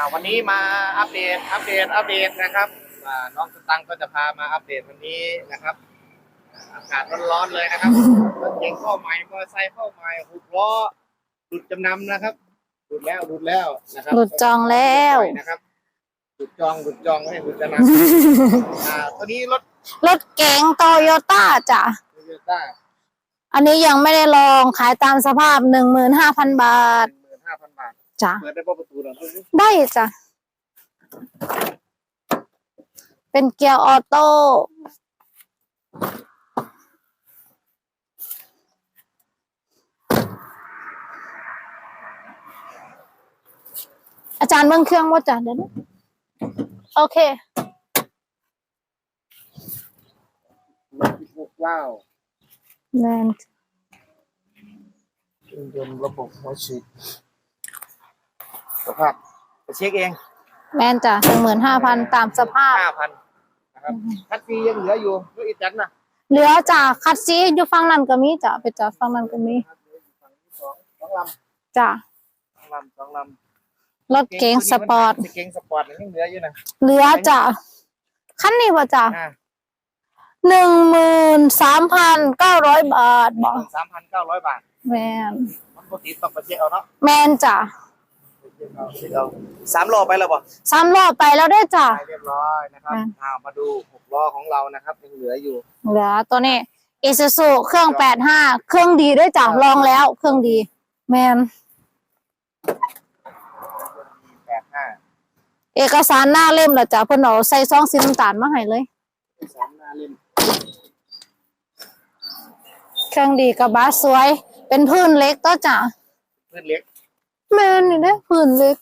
อ่าวันนี้มาอัปเดตอัปเดตอัปเดตนะครับอ่าน้องสตังค์ก็จะพามาอัปเดตวันนี้นะครับอ่าอากาศร้อนๆเลยนะครับรถเก๋งเข้าใหม่มอเตอร์ไซค์เข้าใหม่หกล้อหลุดจำนำนะครับหลุดแล้วหลุดแล้วนะครับหลุดจองแล้ว นะครับหลุดจองหลุดจองไม่หลุดจำนำอ่าตัวนี้รถรถเก๋งโตโยต้าจ้ะ โตโยต้าอันนี้ยังไม่ได้ลองขายตามสภาพหนึ่งหมื่นห้าพันบาหทนึ่งหมื่นห้าพันบาท จ้ะเปิดได้ปะประตูเหรอได้จ้ะเป็นเกียร์ออโต้อาจารย์เบิ้งเครื่องว่าจ้ะเดี๋ยวนะโอเค ว้าวแมนเครื่องยนต์ระบบหัวฉีด สภาพไปเช็คเองแมนจ้ะหนึ่งหมื่นห้าพันตามสภาพ ห้าพันนะครับคัดซียังเหลืออยู่ด้วยอีกจันนะเหลือจากคัดซีอยู่ฝั่งนั้นก็มีจ้ะไปจอดฝั่งนั้นก็มีครับเหลืออยู่ฝั่งที่สองสองลจ้ะำสองลำสองลรถำเก๋งสปอร์ตเก๋งสปอร์ตยังเหลืออยู่นะเหลือจ้ะคันนี้ป่ะจ้ะอ่าหนึ่งหมื่นสามพันเก้าร้อยบาทบอกสามพันเก้าร้อยบาท แมนมันปกติต้องไปเช็คเอาเนาะแมนจ้ะ สามล้อไปแล้วบ่สามรอบไปแล้วได้อจ้ะไปเรียบร้อยนะครับอ่าอ่ามาดูหกล้อของเรานะครับยังเหลืออยู่ เหลือตัวนี้อิซูซูเครื่องแปดห้าเครื่องดีด้วยจ้ะลองแล้ว เครื่องดี แมนแปดห้าเอกสารหน้าเล่มละจ้ะเพิ่นเอาใส่ซองสีน้ำตาลมาให้เลย สามหน้าเล่มเครื่องดีกระบะสวย เป็นพื้นเล็กก็จ้ะ เพื่อนเล็ก แมนนี่นะพื้นเล็ก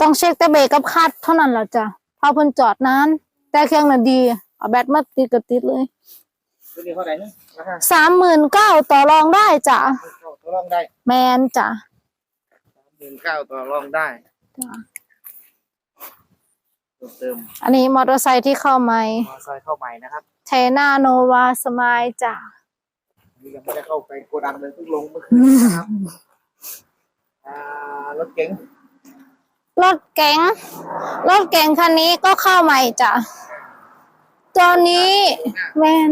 ต้องเช็คแต่เบรกกับคลัดเท่านั้นแหละจ้ะพาเพิ่นจอดนานแต่เครื่องน่ะดี เอาแบตมาติดก็ติดเลยตัวนี้เท่าไหร่นะราคาสามหมื่นเก้าต่อรองได้จ้ะเข้าตัวรองได้แมนจ้ะสามหมื่นเก้าต่อรองได้จ้ะเพิ่มเติมอันนี้มอเตอร์ไซค์ที่เข้าใหม่มอเตอร์ไซค์เข้าใหม่นะครับ เทนาโนวาสมายจ้ะอันนี่ ยังไม่ได้เข้าไปโกดังเลยเพิ่งลงเมื่อคืนนะครับอ่ารถเก๋งรถเก๋งรถเก๋งคันนี้ก็เข้าใหม่จ้ะตัวนี้แมน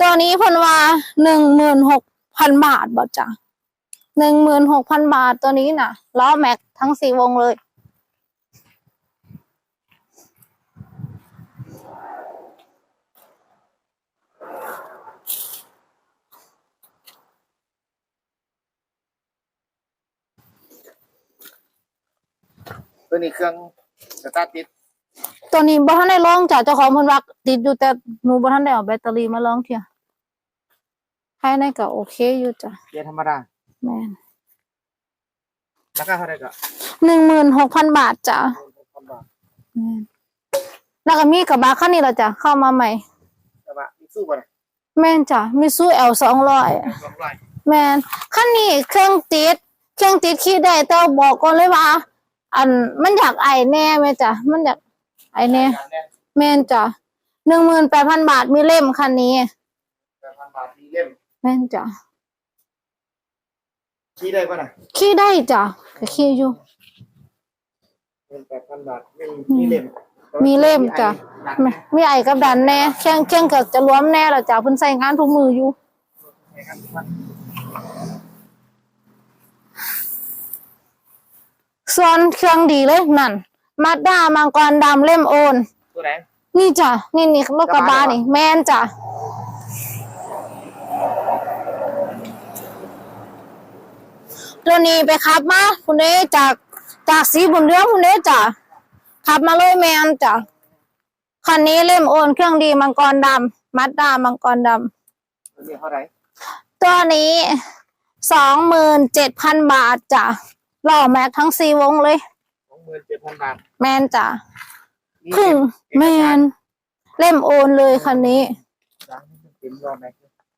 ตัวนี้พันว่าหนึ่งหมื่นหกพันบาทบ่จ้ะหนึ่งหมื่นหกพันบาทตัวนี้น่ะล้อแม็กทั้งสี่วงเลย ตัวนี้เครื่องสตาร์ทติดตัวนี้บ่ทันได้ลองจ้ะเจ้าของเพิ่นว่าติดอยู่แต่หนูบ่ทันได้เอาแบตเตอรี่มาลองเที่ยภายในก็โอเคอยู่จ้ะเกียร์ธรรมดาแม่นราคาเท่าไหร่ก็หนึ่งหมื่นหกพันบาทจ้ะหกพันบาทแม่นแล้วก็มีกระบะคันนี้ละจ้ะเข้ามาใหม่กระบะมิสู้บ่ได้แม่นจ้ะมีสู้เอลสองร้อยสองร้อยแม่นคันนี้เครื่องติด เครื่องติดขี่ได้แต่บอกก่อนเลยว่า อันมันอยากไอแน่ไหมจ้ะมันอยากไอแน่การเนี่ยแม่นจ้ะหนึ่งหมื่นแปดพันบาทมีเล่มคันนี้แปดพันบาทมีเล่มแม่นจ้ะขี่ได้ป่ะน่ะขี่ได้จ้ะก็ขี่อยู่เงินแปดพันบาทไม่มีเล่มมีเล่มจ้ะหนักแม่มีไอกับดันแน่เครื่องเครื่องก็จะรวมแน่ละจ้ะเพิ่นใส่งานทุกมืออยู่ นะครับ ส่วนเครื่องดีเลยนั่นมาด้ามังกรดำเล่มโอน ตัวไหนนี่จ้ะนี่นี่รถกระบะนี่ แม่นจ้ะตัวนี้ไปขับมาคุณเด้จากจากสีบุญเรืองคุณเด้จ้ะขับมาเลยแมนจ้ะคันนี้เล่มโอนเครื่องดีมังกรดำมัดด้ามังกรดตัวนี้เท่าไหร่ำตัวนี้สองหมื่นเจ็ดพันบาทจ้ะ หล่อแม็กทั้งสี่วงเลย สองหมื่นเจ็ดพันบาทแมนจ้ะมีครึ่งแมนเล่มโอนเลยคันนี้สามเต็มรอบไหม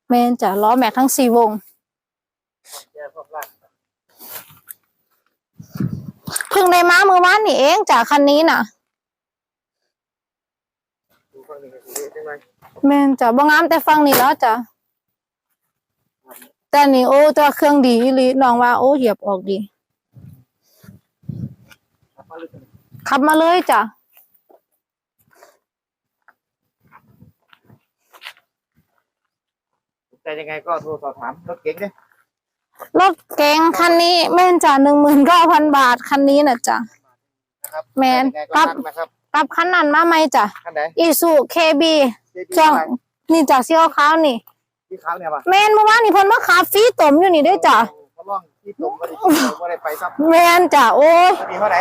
แมนจ้ะล้อแม็กทั้งสี่วง แย่พวกลากเพิ่งได้มาเมื่อวานนี่เองจ้ะคันนี้น่ะ ดูฟังหนึ่งดูใช่ไหมแมนจ้ะบ่งามแต่ฟังนี่แล้วจ้ะแต่นี่โอ้ตัวเครื่องดีอีหลีน้องว่าโอ้เหยียบออกดีครับมาเลย ขับมาเลยจ้ะแต่ยังไงก็โทรสอบถามรถเก๋งดิรถเก๋งคันนี้แม่นจ้ะหนึ่งหมื่นเก้าพันบาทคันนี้น่ะจ้ะ นะครับแมนยังไงก็ครับทักนะครับกับคันนั้นมาไหมจ้ะคันไหนอีซูเคบีเจ๊ดีจ้องอะไรนี่จ้ะสีขาวๆนี่ที่เขาเนี่ยป่ะแมนเมื่อวานนี่เพิ่นมาขับฟรีตมอยู่นี่ด้วยจ้ะเขาล่องที่ตรงไม่ได้ไม่ได้ไปซับแมนจ้ะโอ้ยมีเท่าไหร่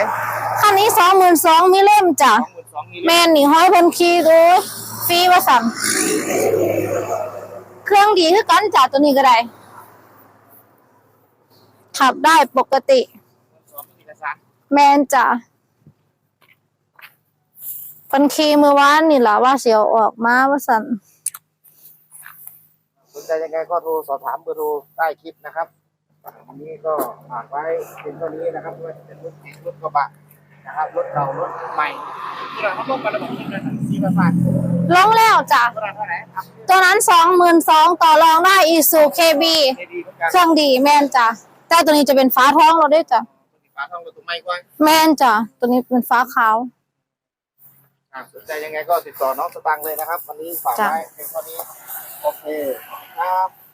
คันนี้สองหมื่นสองมีเล่มจ้ะสองหมื่นสองนี่แมนนี่ห้อยเพิ่นขี่ดูฟรีว่าสั่งเครื่องดีคือกันจ้ะตัวนี้ก็ได้ขับได้ปกติ สองมีเอกสารแมนจ้ะเพิ่นขี่เมื่อวานนี่ล่ะว่าเสียวออกมาว่าสั่นสนใจยังไงก็โทรสอบถามเบอร์โทรใต้คลิปนะครับ วันนี้ก็ฝากไว้เป็นเท่านี้นะครับไม่ว่าจะเป็นรถเก๋งรถกระบะนะครับรถเก่ารถใหม่ที่เราเขาลงกันระบบนี้นะสีประสาทลงแล้วจ้ะเท่าไหร่เท่าไหร่ครับตัวนั้นสองหมื่นสองต่อรองได้อีซูเคบีเจดีเหมือนกันเครื่องดีแมนจ้ะแต่ตัวนี้จะเป็นฟ้าท้องเราด้วยจ้ะฟ้าทองรถตุ้มไม้กว้างแมนจ้ะตัวนี้เป็นฟ้าขาวอะสนใจยังไงก็ติดต่อน้องสตังค์เลยนะครับ วันนี้ฝากไว้เป็นเท่านี้โอเคครับ